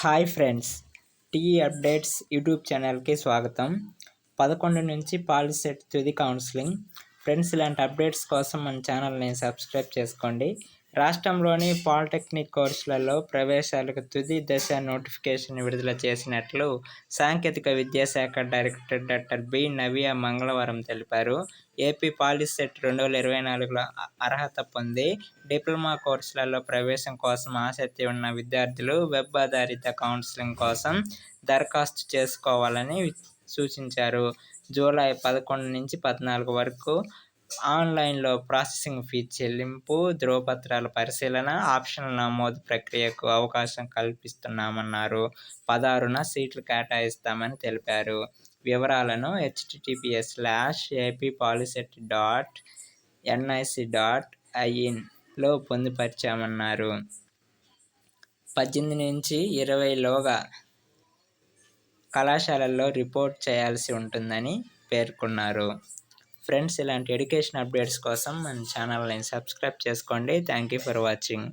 Hi friends T updates YouTube ఛానల్కి స్వాగతం. పదకొండు నుంచి పాలిసెట్ తుది కౌన్సిలింగ్. ఫ్రెండ్స్ ఇలాంటి అప్డేట్స్ కోసం మన ఛానల్ని సబ్స్క్రైబ్ చేసుకోండి. రాష్ట్రంలోని పాలిటెక్నిక్ కోర్సులలో ప్రవేశాలకు తుది దశ నోటిఫికేషన్ విడుదల చేసినట్లు సాంకేతిక విద్యాశాఖ డైరెక్టర్ డాక్టర్ బి. నవియా మంగళవారం తెలిపారు. ఏపీ పాలిసెట్ రెండు వేల ఇరవై నాలుగులో అర్హత పొంది డిప్లొమా కోర్సులలో ప్రవేశం కోసం ఆసక్తి ఉన్న విద్యార్థులు వెబ్ ఆధారిత కౌన్సిలింగ్ కోసం దరఖాస్తు చేసుకోవాలని సూచించారు. జూలై పదకొండు నుంచి పద్నాలుగు వరకు ఆన్లైన్లో ప్రాసెసింగ్ ఫీ చెల్లింపు ధ్రువపత్రాల పరిశీలన ఆప్షన్ల నమోదు ప్రక్రియకు అవకాశం కల్పిస్తున్నామన్నారు. పదహారున సీట్లు కేటాయిస్తామని తెలిపారు. వివరాలను HTTPS slash AP POLYCET dot NIC dot ఐఇన్లో పొందుపరిచామన్నారు. పద్దెనిమిది నుంచి ఇరవైలోగా కళాశాలల్లో రిపోర్ట్ చేయాల్సి ఉంటుందని పేర్కొన్నారు. ఫ్రెండ్స్ ఇలాంటి ఎడ్యుకేషన్ అప్డేట్స్ కోసం మన ఛానల్ని సబ్స్క్రైబ్ చేసుకోండి. Thank you for watching.